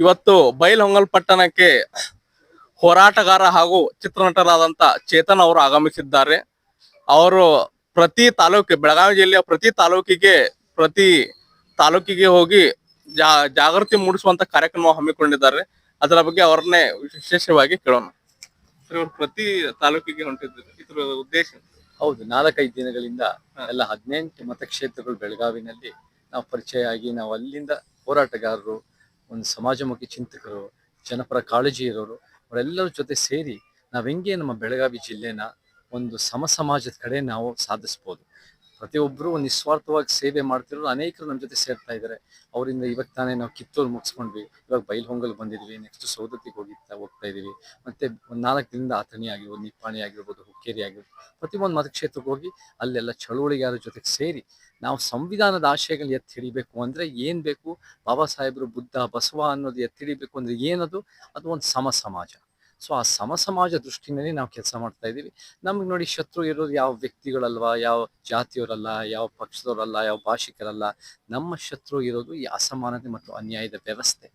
ಇವತ್ತು ಬೈಲಹೊಂಗಲ್ ಪಟ್ಟಣಕ್ಕೆ ಹೋರಾಟಗಾರ ಹಾಗೂ ಚಿತ್ರನಟರಾದಂತ ಚೇತನ್ ಅವರು ಆಗಮಿಸಿದ್ದಾರೆ. ಅವರು ಪ್ರತಿ ತಾಲೂಕು ಬೆಳಗಾವಿ ಜಿಲ್ಲೆಯ ಪ್ರತಿ ತಾಲೂಕಿಗೆ ಪ್ರತಿ ತಾಲೂಕಿಗೆ ಹೋಗಿ ಜಾ ಜಾಗೃತಿ ಮೂಡಿಸುವಂತ ಕಾರ್ಯಕ್ರಮ ಹಮ್ಮಿಕೊಂಡಿದ್ದಾರೆ. ಅದರ ಬಗ್ಗೆ ಅವರನ್ನೇ ವಿಶೇಷವಾಗಿ ಕೇಳೋಣ. ಸರ್ ಇವರು ಪ್ರತಿ ತಾಲೂಕಿಗೆ ಹೊಂಟಿದ್ದಾರೆ ಇದ್ರ ಉದ್ದೇಶ ಹೌದು ನಾಲ್ಕೈದು ದಿನಗಳಿಂದ ಎಲ್ಲ ಹದಿನೆಂಟು ಮತಕ್ಷೇತ್ರಗಳು ಬೆಳಗಾವಿನಲ್ಲಿ ನಾವು ಪರಿಚಯ ಆಗಿ ನಾವು ಅಲ್ಲಿಂದ ಹೋರಾಟಗಾರರು ಒಂದು ಸಮಾಜಮುಖಿ ಚಿಂತಕರು, ಜನಪರ ಕಾಳಜಿ ಇರೋರು ಅವರೆಲ್ಲರ ಜೊತೆ ಸೇರಿ ನಾವು ಹೆಂಗೆ ನಮ್ಮ ಬೆಳಗಾವಿ ಜಿಲ್ಲೆನ ಒಂದು ಸಮ ಸಮಾಜದ ಕಡೆ ನಾವು ಸಾಧಿಸ್ಬೋದು. ಪ್ರತಿಯೊಬ್ಬರು ನಿಸ್ವಾರ್ಥವಾಗಿ ಸೇವೆ ಮಾಡ್ತಿರೋರು ಅನೇಕರು ನಮ್ಮ ಜೊತೆ ಸೇರ್ತಾ ಇದ್ದಾರೆ ಅವರಿಂದ ಇವಾಗ ತಾನೇ ನಾವು ಕಿತ್ತೂರು ಮುಗಿಸ್ಕೊಂಡ್ವಿ. ಇವಾಗ ಬೈಲ್ಹೊಂಗಲ್ ಬಂದಿದ್ವಿ ನೆಕ್ಸ್ಟ್ ಸೌದತ್ತಿಗೆ ಹೋಗಿತ್ತಾ ಹೋಗ್ತಾ ಇದೀವಿ. ಮತ್ತೆ ಒಂದು ನಾಲ್ಕು ದಿನದಿಂದ ಆತನಿ ಆಗಿರ್ಬೋದು, ನಿಪ್ಪಾಣಿ ಆಗಿರ್ಬೋದು, ಹುಕ್ಕೇರಿ ಆಗಿರ್ಬೋದು, ಪ್ರತಿಯೊಂದು ಮತಕ್ಷೇತ್ರಕ್ಕೆ ಹೋಗಿ ಅಲ್ಲೆಲ್ಲ ಚಳುವಳಿಗಾರ ಜೊತೆಗೆ ಸೇರಿ ನಾವು ಸಂವಿಧಾನದ ಆಶಯಗಳು ಎತ್ತಿ ಹಿಡಿಬೇಕು ಅಂದ್ರೆ ಏನು ಬೇಕು? ಬಾಬಾ ಸಾಹೇಬರು ಬುದ್ಧ ಬಸವ ಅನ್ನೋದು ಎತ್ತಿ ಹಿಡಿಬೇಕು ಅಂದ್ರೆ ಏನದು? ಅದು ಒಂದು ಸಮ ಸಮಾಜ. ಸೊ ಆ ಸಮ ಸಮಾಜ ದೃಷ್ಟಿನಲ್ಲಿ ನಾವು ಕೆಲಸ ಮಾಡ್ತಾ ಇದ್ದೀವಿ. ನಮಗೆ ನೋಡಿ ಶತ್ರು ಇರೋದು ಯಾವ ವ್ಯಕ್ತಿಗಳಲ್ವಾ, ಯಾವ ಜಾತಿಯವರಲ್ಲ, ಯಾವ ಪಕ್ಷದವರಲ್ಲ, ಯಾವ ಭಾಷಿಕರಲ್ಲ, ನಮ್ಮ ಶತ್ರು ಇರೋದು ಈ ಅಸಮಾನತೆ ಮತ್ತು ಅನ್ಯಾಯದ ವ್ಯವಸ್ಥೆ.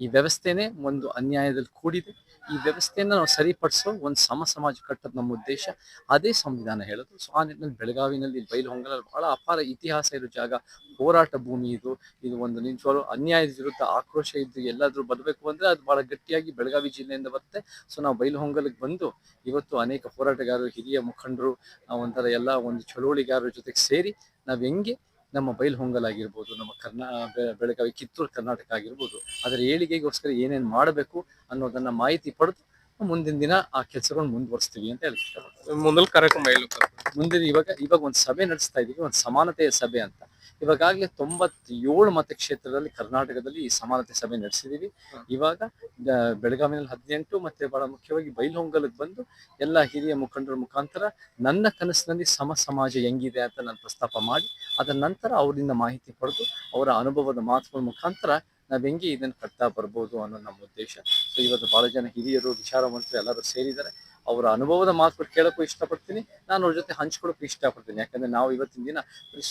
ಈ ವ್ಯವಸ್ಥೆನೇ ಒಂದು ಅನ್ಯಾಯದಲ್ಲಿ ಕೂಡಿದೆ. ಈ ವ್ಯವಸ್ಥೆಯನ್ನು ನಾವು ಸರಿಪಡಿಸೋ ಒಂದು ಸಮ ಸಮಾಜ ಕಟ್ಟೋದು ನಮ್ಮ ಉದ್ದೇಶ. ಅದೇ ಸಂವಿಧಾನ ಹೇಳೋದು. ಸೊ, ಆ ನಿಟ್ಟಿನಲ್ಲಿ ಬೆಳಗಾವಿನಲ್ಲಿ ಬೈಲಹೊಂಗಲಲ್ಲಿ ಬಹಳ ಅಪಾರ ಇತಿಹಾಸ ಇರೋ ಜಾಗ. ಹೋರಾಟ ಭೂಮಿ ಇದು. ಇದು ಒಂದು ನಿಜವಾಗ್ಲೂ ಅನ್ಯಾಯದ ವಿರುದ್ಧ ಆಕ್ರೋಶ ಇದ್ದು ಎಲ್ಲಾದರೂ ಬರಬೇಕು ಅಂದ್ರೆ ಅದು ಬಹಳ ಗಟ್ಟಿಯಾಗಿ ಬೆಳಗಾವಿ ಜಿಲ್ಲೆಯಿಂದ ಬರುತ್ತೆ. ಸೊ, ನಾವು ಬೈಲಹೊಂಗಲಿಗೆ ಬಂದು ಇವತ್ತು ಅನೇಕ ಹೋರಾಟಗಾರರು, ಹಿರಿಯ ಮುಖಂಡರು ಒಂಥರ ಎಲ್ಲ ಒಂದು ಚಳುವಳಿಗಾರರ ಜೊತೆಗೆ ಸೇರಿ ನಾವು ಹೆಂಗೆ ನಮ್ಮ ಬೈಲ್ಹೊಂಗಲ್ ಆಗಿರ್ಬೋದು ನಮ್ಮ ಕರ್ನಾ ಬೆಳಗಾವಿ ಕಿತ್ತೂರು ಕರ್ನಾಟಕ ಆಗಿರ್ಬೋದು ಅದರ ಏಳಿಗೆಗೋಸ್ಕರ ಏನೇನು ಮಾಡಬೇಕು ಅನ್ನೋದನ್ನ ಮಾಹಿತಿ ಪಡೆದು ಮುಂದಿನ ದಿನ ಆ ಕೆಲಸಗಳನ್ನ ಮುಂದುವರಿಸ್ತೀವಿ ಅಂತ ಹೇಳಿ ಮುಂದಲ್ ಕಾರ್ಯಕ್ರಮ ಮುಂದಿನ ಇವಾಗ ಇವಾಗ ಒಂದು ಸಭೆ ನಡೆಸ್ತಾ ಇದೀವಿ ಒಂದು ಸಮಾನತೆಯ ಸಭೆ ಅಂತ. ಇವಾಗಲೇ ತೊಂಬತ್ತೇಳು ಮತಕ್ಷೇತ್ರದಲ್ಲಿ ಕರ್ನಾಟಕದಲ್ಲಿ ಈ ಸಮಾನತೆ ಸಭೆ ನಡೆಸಿದೀವಿ. ಇವಾಗ ಬೆಳಗಾವಿನಲ್ಲಿ ಹದಿನೆಂಟು ಮತ್ತೆ ಬಹಳ ಮುಖ್ಯವಾಗಿ ಬೈಲಹೊಂಗಲಕ್ಕೆ ಬಂದು ಎಲ್ಲ ಹಿರಿಯ ಮುಖಂಡರ ಮುಖಾಂತರ ನನ್ನ ಕನಸಿನಲ್ಲಿ ಸಮ ಸಮಾಜ ಹೆಂಗಿದೆ ಅಂತ ನಾನು ಪ್ರಸ್ತಾಪ ಮಾಡಿ ಅದರ ನಂತರ ಅವರಿಂದ ಮಾಹಿತಿ ಪಡೆದು ಅವರ ಅನುಭವದ ಮಾತುಗಳ ಮುಖಾಂತರ ನಾವು ಹೆಂಗೆ ಇದನ್ನು ಕಟ್ತಾ ಬರ್ಬೋದು ಅನ್ನೋ ನಮ್ಮ ಉದ್ದೇಶ. ಸೊ ಇವತ್ತು ಭಾಳ ಜನ ಹಿರಿಯರು ವಿಚಾರವಂತರು ಎಲ್ಲರೂ ಸೇರಿದ್ದಾರೆ. ಅವರ ಅನುಭವದ ಮಾತುಗಳು ಕೇಳೋಕ್ಕೂ ಇಷ್ಟಪಡ್ತೀನಿ. ನಾನು ಅವ್ರ ಜೊತೆ ಹಂಚ್ಕೊಳಕ್ಕೂ ಇಷ್ಟಪಡ್ತೀನಿ. ಯಾಕಂದ್ರೆ ನಾವು ಇವತ್ತಿನ ದಿನ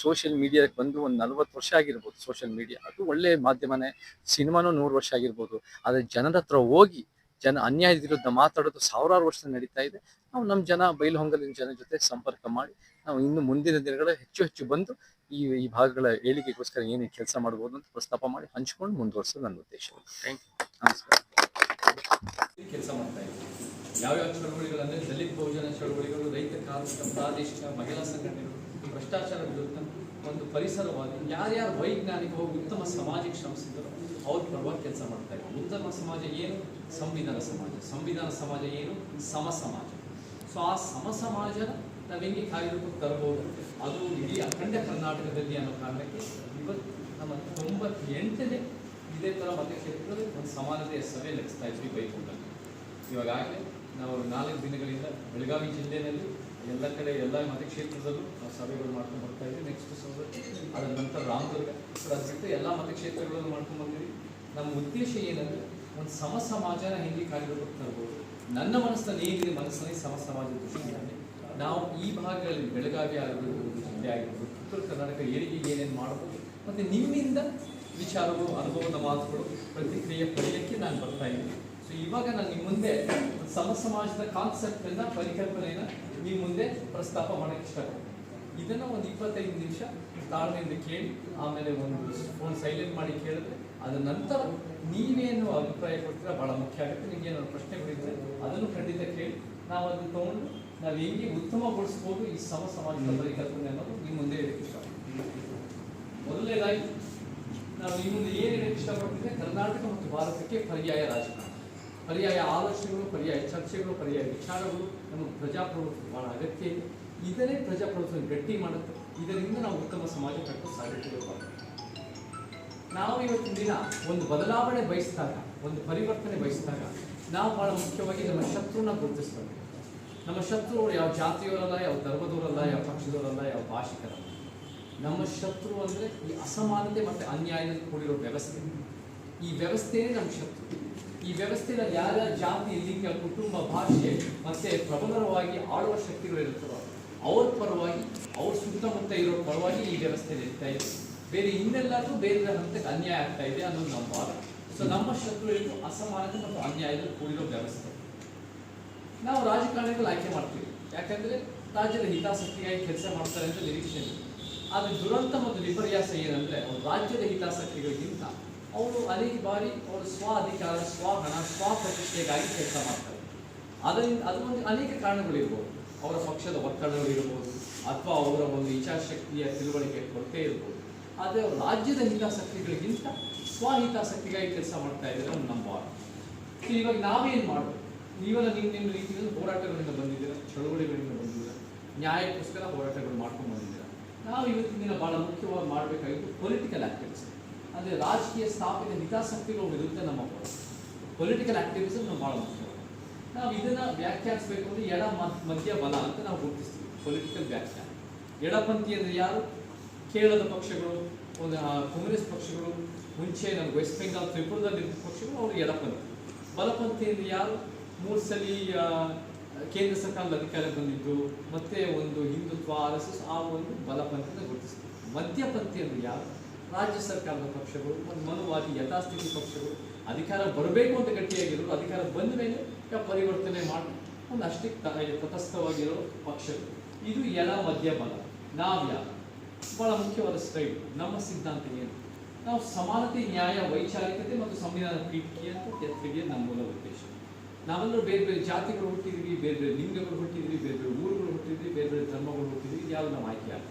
ಸೋಷಿಯಲ್ ಮೀಡಿಯಾಕ್ಕೆ ಬಂದು ಒಂದು ನಲ್ವತ್ತು ವರ್ಷ ಆಗಿರ್ಬೋದು ಸೋಷಿಯಲ್ ಮೀಡಿಯಾ ಅದು ಒಳ್ಳೆಯ ಮಾಧ್ಯಮನೇ. ಸಿನಿಮಾನೂ ನೂರು ವರ್ಷ ಆಗಿರ್ಬೋದು. ಆದರೆ ಜನರ ಹತ್ರ ಹೋಗಿ ಜನ ಅನ್ಯಾಯದ ವಿರುದ್ಧ ಮಾತಾಡೋದು ಸಾವಿರಾರು ವರ್ಷ ನಡೀತಾ ಇದೆ. ನಾವು ನಮ್ಮ ಜನ ಬೈಲಹೊಂಗಲಿನ ಜನ ಜೊತೆ ಸಂಪರ್ಕ ಮಾಡಿ, ನಾವು ಇನ್ನು ಮುಂದಿನ ದಿನಗಳ ಹೆಚ್ಚು ಹೆಚ್ಚು ಬಂದು ಈ ಈ ಭಾಗಗಳ ಏಳಿಗೆಗೋಸ್ಕರ ಏನು ಕೆಲಸ ಮಾಡ್ಬೋದು ಅಂತ ಪ್ರಸ್ತಾಪ ಮಾಡಿ ಹಂಚ್ಕೊಂಡು ಮುಂದುವರ್ಸೋದು ನನ್ನ ಉದ್ದೇಶ. ಯು. ನಮಸ್ಕಾರ. ಕೆಲಸ ಮಾಡ್ತಾ ಇದ್ದೀವಿ ಯಾವ್ಯಾವ ಚಳವಳಿಗಳಂದ್ರೆ ದಲಿತ ಬಹುಜನ ಚಳವಳಿಗಳು ರೈತ ಕಾರ್ಮಿಕ ಪ್ರಾದೇಶಿಕ ಮಹಿಳಾ ಸಂಘಟನೆಗಳು ಭ್ರಷ್ಟಾಚಾರ ವಿರುದ್ಧ ಒಂದು ಪರಿಸರವಾಗಿ ಯಾರ್ಯಾರು ವೈಜ್ಞಾನಿಕವಾಗಿ ಉತ್ತಮ ಸಮಾಜಕ್ಕೆ ಶ್ರಮಿಸಿದ್ರು ಅವ್ರ ಪರವಾಗಿ ಕೆಲಸ ಮಾಡ್ತಾ ಇದ್ದೀವಿ ಉತ್ತಮ ಸಮಾಜ ಏನು? ಸಂವಿಧಾನ ಸಮಾಜ. ಸಂವಿಧಾನ ಸಮಾಜ ಏನು? ಸಮ ಸಮಾಜ ಸೊ ಆ ಸಮ ಸಮಾಜನ ನಾವು ಹೆಂಗೆ ಕಾರ್ಯರೂಪಕ್ಕೆ ತರಬಹುದು. ಅದು ಇಡೀ ಅಖಂಡ ಕರ್ನಾಟಕದಲ್ಲಿ ಅನ್ನೋ ಕಾರಣಕ್ಕೆ ಇವತ್ತು ನಮ್ಮ ತೊಂಬತ್ತೆಂಟನೇ ಇದೇ ಥರ ಮತಕ್ಷೇತ್ರದಲ್ಲಿ ಒಂದು ಸಮಾನತೆಯ ಸಭೆ ನಡೆಸ್ತಾ ಇದ್ವಿ ಬೈಕೊಂಡಲ್ಲಿ ಇವಾಗಲೇ ನಾವು ನಾಲ್ಕು ದಿನಗಳಿಂದ ಬೆಳಗಾವಿ ಜಿಲ್ಲೆಯಲ್ಲಿ ಎಲ್ಲ ಕಡೆ ಎಲ್ಲ ಮತಕ್ಷೇತ್ರದಲ್ಲೂ ನಾವು ಸಭೆಗಳು ಮಾಡ್ಕೊಂಡು ಬರ್ತಾ ಇದ್ವಿ. ನೆಕ್ಸ್ಟ್ ಸಭೆ, ಅದರ ನಂತರ ರಾಮದುರ್ಗ. ಅದು ಎಲ್ಲ ಮತಕ್ಷೇತ್ರಗಳನ್ನು ಮಾಡ್ಕೊಂಡು ಬಂದಿವಿ. ನಮ್ಮ ಉದ್ದೇಶ ಏನಂದ್ರೆ ಒಂದು ಸಮ ಸಮಾಜನ ಹೆಂಗೆ ಕಾರ್ಯರೂಪಕ್ಕೆ ತರ್ಬೋದು. ನನ್ನ ಮನಸ್ಸಲ್ಲಿ ಏನಿದೆ ಮನಸ್ಸಲ್ಲಿ ಸಮ ಸಮಾಜ ದೃಷ್ಟಿಯಲ್ಲಿ ನಾವು ಈ ಭಾಗಗಳಲ್ಲಿ ಬೆಳಗಾವಿ ಆಗಿರ್ಬೋದು ಜಿಲ್ಲೆ ಆಗಿರ್ಬೋದು. ಉತ್ತರ ಕರ್ನಾಟಕ ಏರಿಗೆ ಏನೇನು ಮಾಡ್ಬೋದು ಮತ್ತು ನಿಮ್ಮಿಂದ ವಿಚಾರಗಳು, ಅನುಭವದ ಮಾತುಗಳು, ಪ್ರತಿಕ್ರಿಯೆ ಪಡೆಯಕ್ಕೆ ನಾನು ಬರ್ತಾ ಇದ್ದೀನಿ. ಸೊ ಇವಾಗ ನಾನು ನಿಮ್ಮ ಮುಂದೆ ಸಮ ಸಮಾಜದ ಕಾನ್ಸೆಪ್ಟ್ ಪರಿಕಲ್ಪನೆಯನ್ನು ನಿಮ್ಮ ಮುಂದೆ ಪ್ರಸ್ತಾಪ ಮಾಡೋಕ್ಕೆ ಇಷ್ಟಪಡ್ತೀನಿ. ಇದನ್ನು ಒಂದು ಇಪ್ಪತ್ತೈದು ನಿಮಿಷ ತಾಳ್ಮೆಯಿಂದ ಕೇಳಿ, ಆಮೇಲೆ ಒಂದು ಫೋನ್ ಸೈಲೆಂಟ್ ಮಾಡಿ ಕೇಳಿದ್ರೆ ಅದರ ನಂತರ ನೀವೇನು ಅಭಿಪ್ರಾಯ ಕೊಡ್ತೀರಾ ಭಾಳ ಮುಖ್ಯ ಆಗುತ್ತೆ. ನಿಮ್ಗೆ ಏನಾದ್ರು ಪ್ರಶ್ನೆಗಳಿದ್ರೆ ಅದನ್ನು ಖಂಡಿತ ಕೇಳಿ, ನಾವು ಅದನ್ನು ತಗೊಂಡು ನಾವು ಹೆಂಗೆ ಉತ್ತಮಗೊಳಿಸ್ಬೋದು ಈ ಸಮ ಸಮಾಜದ ಪರಿಕಲ್ಪನೆ ಅನ್ನೋದು ನಿಮ್ಮ ಮುಂದೆ ಹೇಳಕ್ಕೆ ಇಷ್ಟಪಡ್ತೀನಿ. ಮೊದಲನೇದಾಗಿ, ನಾವು ಈ ಮುಂದೆ ಏನು ಹೇಳಕ್ಕೆ ಇಷ್ಟಪಡ್ತಿದ್ರೆ ಕರ್ನಾಟಕ ಮತ್ತು ಭಾರತಕ್ಕೆ ಪರ್ಯಾಯ ರಾಜಕಾರಣ. ಪರ್ಯಾಯ ಆಲೋಚನೆಗಳು, ಪರ್ಯಾಯ ಚರ್ಚೆಗಳು, ಪರ್ಯಾಯ ವಿಚಾರಗಳು ನಮಗೆ ಪ್ರಜಾಪ್ರಭುತ್ವ ಬಹಳ ಅಗತ್ಯ ಇದೆ. ಇದನ್ನೇ ಪ್ರಜಾಪ್ರಭುತ್ವ ಗಟ್ಟಿ ಮಾಡುತ್ತೆ. ಇದರಿಂದ ನಾವು ಉತ್ತಮ ಸಮಾಜ ಕಟ್ಟಲು ಸಾಧ್ಯತೆ ನಾವು ಇವತ್ತಿನ ದಿನ ಒಂದು ಬದಲಾವಣೆ ಬಯಸಿದಾಗ, ಒಂದು ಪರಿವರ್ತನೆ ಬಯಸಿದಾಗ, ನಾವು ಬಹಳ ಮುಖ್ಯವಾಗಿ ನಮ್ಮ ಶತ್ರುನ ಗುರುತಿಸ್ಬೇಕು. ನಮ್ಮ ಶತ್ರುಗಳು ಯಾವ ಜಾತಿಯವರಲ್ಲ, ಯಾವ ಧರ್ಮದವರಲ್ಲ, ಯಾವ ಪಕ್ಷದವರಲ್ಲ, ಯಾವ ಭಾಷಿಕರಲ್ಲ. ನಮ್ಮ ಶತ್ರು ಅಂದ್ರೆ ಈ ಅಸಮಾನತೆ ಮತ್ತೆ ಅನ್ಯಾಯದಲ್ಲಿ ಕೂಡಿರೋ ವ್ಯವಸ್ಥೆ. ಈ ವ್ಯವಸ್ಥೆಯೇ ನಮ್ಮ ಶತ್ರು. ಈ ವ್ಯವಸ್ಥೆಯಲ್ಲಿ ಯಾರ್ಯಾರ ಜಾತಿ, ಲಿಂಗ, ಕುಟುಂಬ, ಭಾಷೆ ಮತ್ತೆ ಪ್ರಬಲವಾಗಿ ಆಳುವ ಶಕ್ತಿಗಳು ಇರುತ್ತಲ್ಲ ಅವ್ರ ಪರವಾಗಿ, ಅವ್ರ ಸುತ್ತಮುತ್ತ ಇರೋ ಪರವಾಗಿ ಈ ವ್ಯವಸ್ಥೆ ನಡೀತಾ ಇದೆ. ಬೇರೆ ಇನ್ನೆಲ್ಲರೂ ಬೇರೆ ಹಂತಕ್ಕೆ ಅನ್ಯಾಯ ಆಗ್ತಾ ಇದೆ ಅನ್ನೋದು ನಮ್ಮ ವಾದ. ಸೊ ನಮ್ಮ ಶತ್ರು ಇದು ಅಸಮಾನತೆ ಮತ್ತು ಅನ್ಯಾಯದಲ್ಲಿ ಕೂಡಿರೋ ವ್ಯವಸ್ಥೆ. ನಾವು ರಾಜಕಾರಣಿಗಳು ಆಯ್ಕೆ ಮಾಡ್ತೀವಿ. ಯಾಕಂದ್ರೆ ರಾಜ್ಯದ ಹಿತಾಸಕ್ತಿಗಾಗಿ ಕೆಲಸ ಮಾಡ್ತಾರೆ ಅಂತ ನಿರೀಕ್ಷೆ ಇದೆ. ಆದರೆ ದುರಂತ ಮತ್ತು ವಿಪರ್ಯಾಸ ಏನಂದ್ರೆ ಅವರು ರಾಜ್ಯದ ಹಿತಾಸಕ್ತಿಗಳಿಗಿಂತ ಅವರು ಅನೇಕ ಬಾರಿ ಅವರು ಸ್ವ ಅಧಿಕಾರ, ಸ್ವ ಹಣ, ಸ್ವ ಪ್ರತಿಷ್ಠೆಗಾಗಿ ಕೆಲಸ ಮಾಡ್ತಾರೆ. ಅದರಿಂದ ಅದು ಒಂದು ಅನೇಕ ಕಾರಣಗಳಿರ್ಬೋದು. ಅವರ ಪಕ್ಷದ ಒತ್ತಡಗಳಿರ್ಬೋದು ಅಥವಾ ಅವರ ಒಂದು ಇಚ್ಛಾಶಕ್ತಿಯ ತಿಳುವಳಿಕೆ ಕೊರತೆ ಇರ್ಬೋದು. ಆದರೆ ಅವರು ರಾಜ್ಯದ ಹಿತಾಸಕ್ತಿಗಳಿಗಿಂತ ಸ್ವ ಹಿತಾಸಕ್ತಿಗಾಗಿ ಕೆಲಸ ಮಾಡ್ತಾ ಇದ್ದಾರೆ ನಮ್ಮ. ಸೊ ಇವಾಗ ನಾವೇನು ಮಾಡಬೇಕು? ನೀವೆಲ್ಲ ನಿಮ್ಮ ನಿಮ್ಮ ರೀತಿಯಲ್ಲಿ ಹೋರಾಟಗಳಿಂದ ಬಂದಿದ್ದೀರಾ? ಚಳುವಳಿಗಳಿಂದ ಬಂದಿದ್ದೀರಾ? ನ್ಯಾಯಕ್ಕೋಸ್ಕರ ಹೋರಾಟಗಳು ಮಾಡ್ಕೊಂಡು ಬಂದಿದ್ದೀರಾ? ನಾವು ಇವತ್ತಿನ ದಿನ ಬಹಳ ಮುಖ್ಯವಾಗಿ ಮಾಡಬೇಕಾಗಿದ್ದು ಪೊಲಿಟಿಕಲ್ ಆಕ್ಟಿವಿಸಮ್ ಅಂದರೆ ರಾಜಕೀಯ ಸ್ಥಾಪನೆ ಹಿತಾಸಕ್ತಿಗಳ ವಿರುದ್ಧ ನಮ್ಮ ಪೊಲಿಟಿಕಲ್ ಆಕ್ಟಿವಿಸಮ್ ನಮ್ಮ ಭಾಳ ಮುಖ್ಯ ನಾವು ಇದನ್ನು ವ್ಯಾಖ್ಯಾನಿಸಬೇಕು ಅಂದರೆ ಎಡ ಮಧ್ಯ ಬಲ ಅಂತ ನಾವು ಗುರುತಿಸ್ತೀವಿ. ಪೊಲಿಟಿಕಲ್ ವ್ಯಾಖ್ಯಾನ. ಎಡಪಂಥಿ ಅಂದರೆ ಯಾರು? ಕೇರಳದ ಪಕ್ಷಗಳು, ಒಂದು ಕಾಂಗ್ರೆಸ್ ಪಕ್ಷಗಳು, ಮುಂಚೆ ನಮ್ಮ ವೆಸ್ಟ್ ಬೆಂಗಾಲ್ ತ್ರಿಪುರದಲ್ಲಿ ಪಕ್ಷಗಳು, ಅವರು ಎಡಪಂಥಿ ಬಲಪಂಥಿ ಅಂದರೆ ಯಾರು? ಮೂರು ಸಲ ಕೇಂದ್ರ ಸರ್ಕಾರದ ಅಧಿಕಾರ ಬಂದಿದ್ದು, ಮತ್ತೆ ಒಂದು ಹಿಂದುತ್ವ, ಆರ್ ಆ ಒಂದು ಬಲಪಂಥದ ಗುರುತಿಸಿತು ಮಧ್ಯಪಂಥಿಯನ್ನು ಯಾರು? ರಾಜ್ಯ ಸರ್ಕಾರದ ಪಕ್ಷಗಳು, ಒಂದು ಮನುವಾದಿ ಯಥಾಸ್ಥಿತಿ ಪಕ್ಷಗಳು, ಅಧಿಕಾರ ಬರಬೇಕು ಅಂತ ಗಟ್ಟಿಯಾಗಿರೋರು, ಅಧಿಕಾರ ಬಂದ ಮೇಲೆ ಪರಿವರ್ತನೆ ಮಾಡಿ, ಒಂದು ಅಷ್ಟೇ ತಟಸ್ಥವಾಗಿರೋ ಪಕ್ಷಗಳು. ಇದು ಎಲ್ಲ ಮಧ್ಯ ಬಲ. ನಾವ್ಯಾರು ಬಹಳ ಮುಖ್ಯವಾದ ಸ್ಟೈಲ್ ನಮ್ಮ ಸಿದ್ಧಾಂತ ಏನು? ನಾವು ಸಮಾನತೆ, ನ್ಯಾಯ, ವೈಚಾರಿಕತೆ ಮತ್ತು ಸಂವಿಧಾನ ಪೀಠಿಕೆ ಅಂತ ಎತ್ತಿಗೆ ನಮ್ಮ ಮೂಲ ಉದ್ದೇಶ. ನಾವೆಲ್ಲರೂ ಬೇರೆ ಬೇರೆ ಜಾತಿಗಳು ಹುಟ್ಟಿದ್ವಿ, ಬೇರೆ ಬೇರೆ ಲಿಂಗಗಳು ಹುಟ್ಟಿದ್ವಿ, ಬೇರೆ ಬೇರೆ ಊರುಗಳು ಹುಟ್ಟಿದ್ವಿ, ಬೇರೆ ಬೇರೆ ಧರ್ಮಗಳು ಹುಟ್ಟಿದ್ವಿ ಯಾವುದು ನಮ್ಮ ಆಯ್ಕೆ ಆಗ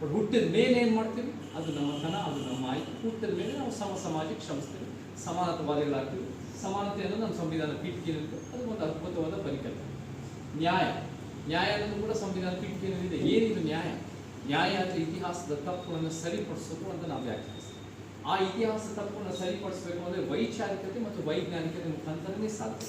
ಬಟ್ ಹುಟ್ಟಿದ ಮೇಲೆ ಏನು ಮಾಡ್ತೀವಿ? ಅದು ನಮ್ಮ ತನ ಅದು ನಮ್ಮ ಆಯ್ಕೆ. ಹುಟ್ಟಿದ ಮೇಲೆ ನಾವು ಸಮ ಸಮಾಜಕ್ಕೆ ಶ್ರಮಿಸ್ತೀವಿ. ಸಮಾನತವಾದಿಗಳಾಗ್ತೀವಿ ಸಮಾನತೆ ಅನ್ನೋದು ನಮ್ಮ ಸಂವಿಧಾನ ಪೀಠಿಕೆಯಲ್ಲಿತ್ತು ಅದು ಒಂದು ಅದ್ಭುತವಾದ ಪರಿಕಲ್ಪನೆ. ನ್ಯಾಯ. ನ್ಯಾಯ ಅನ್ನೋದು ಕೂಡ ಸಂವಿಧಾನ ಪೀಠಿಕೆಯಲ್ಲಿದೆ. ಏನಿದು ನ್ಯಾಯ? ನ್ಯಾಯ ಅಂದರೆ ಇತಿಹಾಸದ ತಪ್ಪುಗಳನ್ನು ಸರಿಪಡಿಸೋದು ಅಂತ ನಾವು ವ್ಯಾಖ್ಯಾನಿಸ್ತೀವಿ. ಆ ಇತಿಹಾಸದ ತಪ್ಪನ್ನು ಸರಿಪಡಿಸಬೇಕು ಅಂದರೆ ವೈಚಾರಿಕತೆ ಮತ್ತು ವೈಜ್ಞಾನಿಕತೆ ಮುಖಾಂತರನೇ ಸಾಧ್ಯ.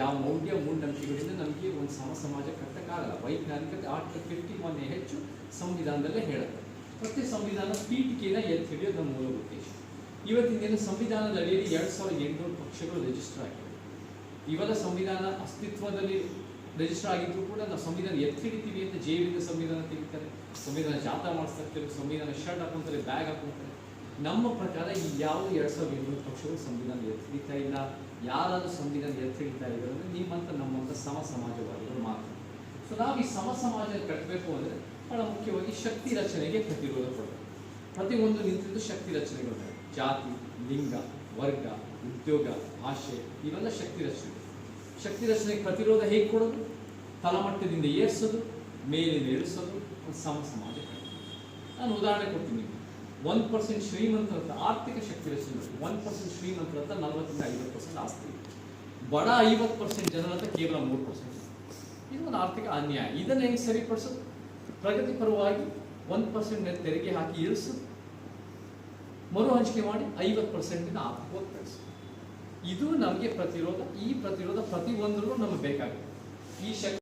ಯಾವ ಮೌಢ್ಯ ಮೂಢನಂಬಿಕೆಗಳಿಂದ ನಮಗೆ ಒಂದು ಸಮ ಸಮಾಜ ಕಟ್ಟಕ್ಕಾಗಲ್ಲ ವೈಜ್ಞಾನಿಕತೆ ಆರ್ಟಿಕಲ್ ಫಿಫ್ಟಿ ಒನ್ ಹೆಚ್ಚು ಸಂವಿಧಾನದಲ್ಲೇ ಹೇಳುತ್ತೆ. ಮತ್ತು ಸಂವಿಧಾನ ಪೀಠಿಕೆನ ಎತ್ತಿ ಹಿಡಿಯೋದು ನಮ್ಮ ಮೂಲ ಉದ್ದೇಶ. ಇವತ್ತಿನ ದಿನ ಸಂವಿಧಾನದ ಅಡಿಯಲ್ಲಿ ಎರಡು ಸಾವಿರದ ಎಂಟುನೂರು ಪಕ್ಷಗಳು ರಿಜಿಸ್ಟರ್ ಆಗಿವೆ. ಇವೆಲ್ಲ ಸಂವಿಧಾನ ಅಸ್ತಿತ್ವದಲ್ಲಿ ರಿಜಿಸ್ಟರ್ ಆಗಿದ್ರು ಕೂಡ ನಾವು ಸಂವಿಧಾನ ಎತ್ತಿ ಹಿಡಿತೀವಿ ಅಂತ ಜೇಬಿಂದ ಸಂವಿಧಾನ ತೆಗಿತಾರೆ, ಸಂವಿಧಾನ ಜಾಥಾ ಮಾಡಿಸ್ತಾರೆ, ಸಂವಿಧಾನ ಶರ್ಟ್ ಹಾಕೊಂತಾರೆ ಬ್ಯಾಗ್ ಹಾಕೊಂತಾರೆ. ನಮ್ಮ ಪ್ರಕಾರ ಈ ಯಾವ ಎರಡು ಸಾವಿರದ ಎಂಟುನೂರು ಪಕ್ಷಗಳು ಸಂವಿಧಾನ ಎತ್ತಿ ಹಿಡಿತಾ ಇಲ್ಲ. ಯಾರಾದ್ರೂ ಸಂವಿಧಾನ ಎತ್ತಿ ಹಿಡಿತಾ ಇದ್ದಾರೆ ಅಂದರೆ ನಿಮ್ಮಂತ ನಮ್ಮಂಥ ಸಮ ಸಮಾಜವಾದಿಗಳು ಮಾತ್ರ. ಸೊ ನಾವು ಈ ಸಮ ಸಮಾಜ ಕಟ್ಟಬೇಕು ಅಂದರೆ ಬಹಳ ಮುಖ್ಯವಾಗಿ ಶಕ್ತಿ ರಚನೆಗೆ ಪ್ರತಿರೋಧ ಕೊಡಬೇಕು. ಒಂದು ನಿಂತಿದ್ದು ಶಕ್ತಿ ರಚನೆಗಳು ಜಾತಿ, ಲಿಂಗ, ವರ್ಗ, ಉದ್ಯೋಗ, ಭಾಷೆ, ಇವೆಲ್ಲ ಶಕ್ತಿ ರಚನೆ. ಶಕ್ತಿ ರಚನೆಗೆ ಪ್ರತಿರೋಧ ಹೇಗೆ ಕೊಡೋದು? ತಳಮಟ್ಟದಿಂದ ಏರಿಸೋದು ಮೇಲಿನ ಇಳಿಸೋದು, ಒಂದು ಸಮ ಸಮಾಜ ಕಟ್ಟೋದು. ನಾನು ಉದಾಹರಣೆ ಕೊಡ್ತೀನಿ ಒನ್ ಪರ್ಸೆಂಟ್ ಶ್ರೀಮಂತರ ಹತ್ರ ಆರ್ಥಿಕ ಶಕ್ತಿ ರಚನೆ ಒನ್ ಪರ್ಸೆಂಟ್ ಶ್ರೀಮಂತರ ಹತ್ರ ನಲವತ್ತರಿಂದ ಐವತ್ತು ಪರ್ಸೆಂಟ್ ಆಸ್ತಿ. ಬಡ ಐವತ್ತು ಪರ್ಸೆಂಟ್ ಜನರ ಹತ್ರ ಕೇವಲ ಮೂರು ಪರ್ಸೆಂಟ್. ಇದು ಒಂದು ಆರ್ಥಿಕ ಅನ್ಯಾಯ. ಇದನ್ನು ಹೆಂಗೆ ಸರಿಪಡಿಸೋದು? ಪ್ರಗತಿಪರವಾಗಿ ಒಂದು ಪರ್ಸೆಂಟ್ ತೆರಿಗೆ ಹಾಕಿ ಇಳಿಸೋದು ಮರು ಹಂಚಿಕೆ ಮಾಡಿ ಐವತ್ತು ಪರ್ಸೆಂಟಿನ ಆರ್ಥಿಕ ಕಳಿಸೋದು ಇದು ನಮಗೆ ಪ್ರತಿರೋಧ. ಈ ಪ್ರತಿರೋಧ ಪ್ರತಿಯೊಂದರಲ್ಲೂ ನಮಗೆ ಬೇಕಾಗುತ್ತೆ. ಈ ಶಕ್ತಿ